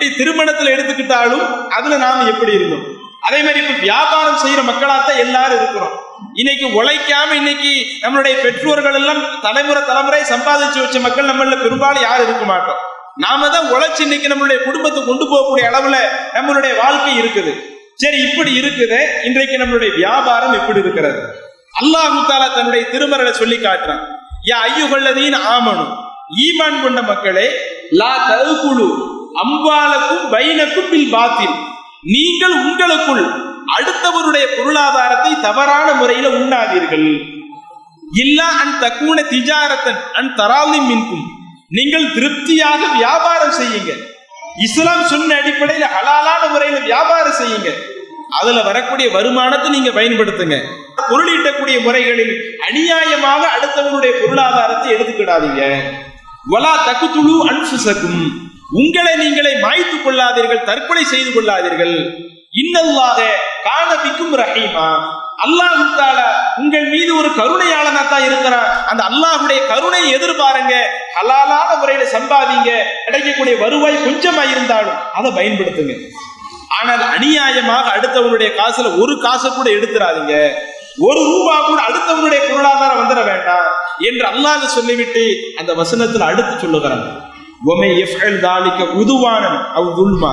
திருமணத்துல எடுத்துக்கிட்டாலும் அதுல நாம எப்படி இருந்தோம்? அதே மாதிரி இப்ப வியாபாரம் செய்யற மக்களாத்தான் எல்லாரும் இருக்கிறோம். இன்னைக்கு உழைக்காம இன்னைக்கு நம்மளுடைய பெற்றோர்கள் எல்லாம் தலைமுறை தலைமுறை சம்பாதிச்சு வச்ச மக்கள் நம்மள பெரும்பாலும் யாரும் இருக்க மாட்டோம். நாம தான் உழைச்சு இன்னைக்கு நம்மளுடைய குடும்பத்தை கொண்டு போகக்கூடிய அளவுல நம்மளுடைய வாழ்க்கை இருக்குது. சரி இப்படி இருக்குது. இன்றைக்கு நம்மளுடைய வியாபாரம் எப்படி இருக்கிறது. அல்லாஹு தாலா தன்னுடைய திருமறையில சொல்லி காட்டுறான். யா ஐயுகல்லதீன் ஆமனும் ஈமான் கொண்ட மக்களே லா தகுகுழு அம்பாலக்கும் பைனக்கும் பில் பாத்தில் நீங்கள் உங்களுக்குள் அடுத்தவருடைய பொருளாதாரத்தை தவறான முறையில உண்ணாதீர்கள். இல்லா அன் தக்கூன திஜாரத்தன் அன் தராலி மின்கும். நீங்கள் திருப்தியாக வியாபாரம் செய்யுங்க. இஸ்லாம் சொன்ன அடிப்படையில் ஹலாலான முறையில வியாபாரம் செய்யுங்க. அதுல வரக்கூடிய வருமானத்தை நீங்க பயன்படுத்துங்க. பொருளீட்டக்கூடிய முறைகளில் அநியாயமாக அடுத்தவனுடைய பொருளாதாரத்தை எடுத்துக்கிடாதீங்க. வலா தக்குத்துழு அன்புசக்கும் உங்களை நீங்களே மாய்த்து கொள்ளாதீர்கள் தற்கொலை செய்து கொள்ளாதீர்கள். இன்னல்லாக காணபிக்கும் ரஹீமா. அல்லாஹு தாலா உங்கள் மீது ஒரு கருணையாளனா தான் இருக்கிறான். அந்த அல்லாஹுடைய கருணை எதிர்பாருங்க. ஹலாலான முறையில சம்பாதிங்க. கிடைக்கக்கூடிய வருவாய் கொஞ்சமா இருந்தாலும் அதை பயன்படுத்துங்க. ஆனால் அநியாயமாக அடுத்தவனுடைய காசுல ஒரு காசை கூட எடுத்துறாதீங்க. ஒரு ரூபா கூட அடுத்தவனுடைய பொருளாதாரம் வந்துட வேண்டாம். என்று அல்லாஹ் சொல்லிவிட்டு அந்த வசனத்தில் அடுத்து சொல்லுகிறான் ஒமை எஃப்எல் தாலிக்க உதுவானன் அவ் துல்மா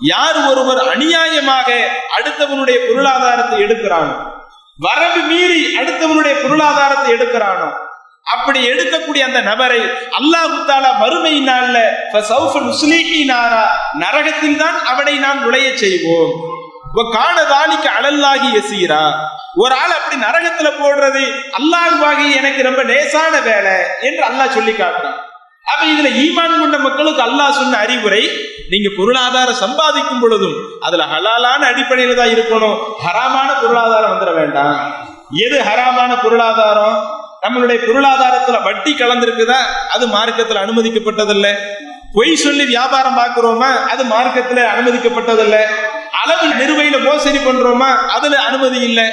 யார் ஒருவர் அநியாயமாக அடுத்தவனுடைய பொருளாதாரத்தை எடுக்கிறானோ வரம்பு மீறி அடுத்தவனுடைய பொருளாதாரத்தை எடுக்கிறானோ அப்படி எடுக்கக்கூடிய அந்த நபரை அல்லாஹு தாலா மறுமை நாள்ல நரகத்தில் தான் அவனை நாம் நுழைய செய்வோம். காணதானிக்கு அழல்லாகி எசீரா ஒரு ஆள் அப்படி நரகத்துல போடுறது அல்லாஹ் எனக்கு ரொம்ப லேசான வேலை என்று அல்லாஹ் சொல்லி காட்டுறான். அப்ப இதுல ஈமான் கொண்ட மக்களுக்கு அல்லாஹ் சொன்ன அறிவுரை நீங்க பொருளாதாரம் சம்பாதிக்கும் பொழுதும் அதுல ஹலாலான அடிப்படையில தான் இருக்கணும். ஹராமான பொருளாதாரம் வந்துட வேண்டாம். எது ஹராமான பொருளாதாரம்? நம்மளுடைய பொருளாதாரத்துல வட்டி கலந்துருக்குதா? அது மார்க்கத்துல அனுமதிக்கப்பட்டதில்லை. பொய் சொல்லி வியாபாரம் பார்க்கிறோமா? அது மார்க்கத்துல அனுமதிக்கப்பட்டதில்லை. அளவு நிறுவையில மோசடி பண்றோமா? அதுல அனுமதி இல்லை.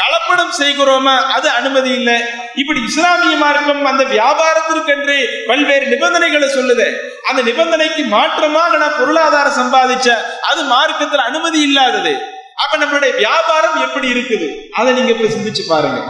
கலப்படம் செய்கிறோமா? அது அனுமதி இல்லை. இப்படி இஸ்லாமிய மார்க்கம் அந்த வியாபாரத்திற்கென்று பல்வேறு நிபந்தனைகளை சொல்லுது. அந்த நிபந்தனைக்கு மாற்றமாக நான் பொருளாதாரம் சம்பாதிச்ச அது மார்க்கத்தில் அனுமதி இல்லாதது. அப்ப நம்மளுடைய வியாபாரம் எப்படி இருக்குது? அதை நீங்க இப்ப சிந்திச்சு பாருங்க.